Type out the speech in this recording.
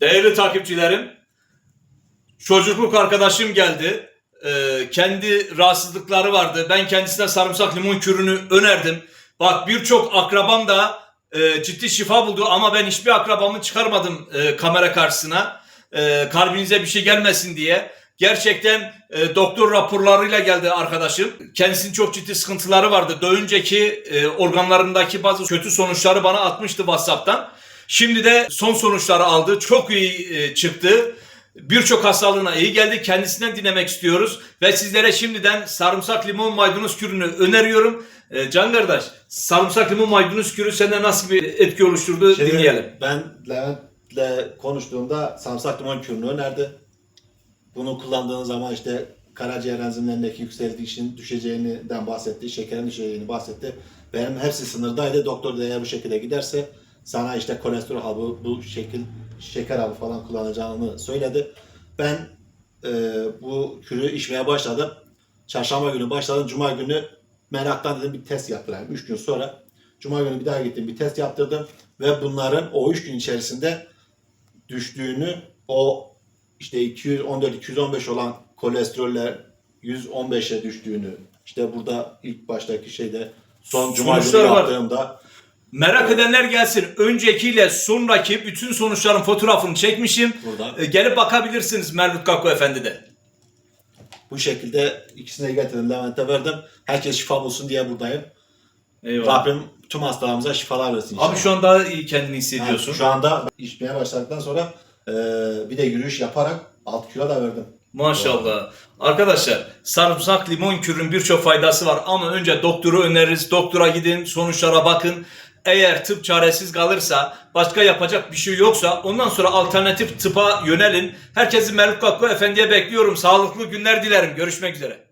Değerli takipçilerim, çocukluk arkadaşım geldi. Ee, kendi rahatsızlıkları vardı. Ben kendisine sarımsak limon kürünü önerdim. Bak birçok akrabam da e, ciddi şifa buldu ama ben hiçbir akrabamı çıkarmadım e, kamera karşısına. E, kalbinize bir şey gelmesin diye. Gerçekten e, doktor raporlarıyla geldi arkadaşım. Kendisinin çok ciddi sıkıntıları vardı. Daha e, organlarındaki bazı kötü sonuçları bana atmıştı WhatsApp'tan. Şimdi de son sonuçları aldı. Çok iyi e, çıktı. Birçok hastalığına iyi geldi. Kendisinden dinlemek istiyoruz. Ve sizlere şimdiden sarımsak limon maydanoz kürünü öneriyorum. E, Can kardeş, sarımsak limon maydanoz kürü sende nasıl bir etki oluşturdu Şimdi dinleyelim. Ben Levent'le konuştuğumda sarımsak limon kürünü önerdi. Bunu kullandığın zaman işte karaciğer enzimlerindeki yükselişin düşeceğinden bahsetti, şekerin düşeceğini bahsetti. Benim hepsi sınırdaydı. Doktor da eğer bu şekilde giderse sana işte kolesterol hapı, bu şekil şeker hapı falan kullanacağını söyledi. Ben e, bu kürü içmeye başladım. Çarşamba günü başladım. Cuma günü meraktan dedim bir test yaptırayım. 3 gün sonra Cuma günü bir daha gittim bir test yaptırdım ve bunların o 3 gün içerisinde düştüğünü o işte 214-215 olan kolesteroller 115'e düştüğünü işte burada ilk baştaki şeyde son Cuma günü var. yaptığımda Merak edenler gelsin. Öncekiyle sonraki bütün sonuçların fotoğrafını çekmişim. burada E, gelip bakabilirsiniz Merlut Kakko Efendi'de. bu şekilde ikisine getirdim Levent'e verdim. Herkes şifa bulsun diye buradayım. Eyvallah. Rabbim tüm hastalarımıza şifalar versin inşallah. Abi şu an daha iyi kendini hissediyorsun. Yani şu anda içmeye başladıktan sonra e, bir de yürüyüş yaparak 6 kilo da verdim. Maşallah. Arkadaşlar sarımsak limon kürün birçok faydası var ama önce doktoru öneririz. Doktora gidin sonuçlara bakın. Eğer tıp çaresiz kalırsa başka yapacak bir şey yoksa ondan sonra alternatif tıpa yönelin. Herkesi Merlut Kakko Efendi'ye bekliyorum. Sağlıklı günler dilerim. Görüşmek üzere.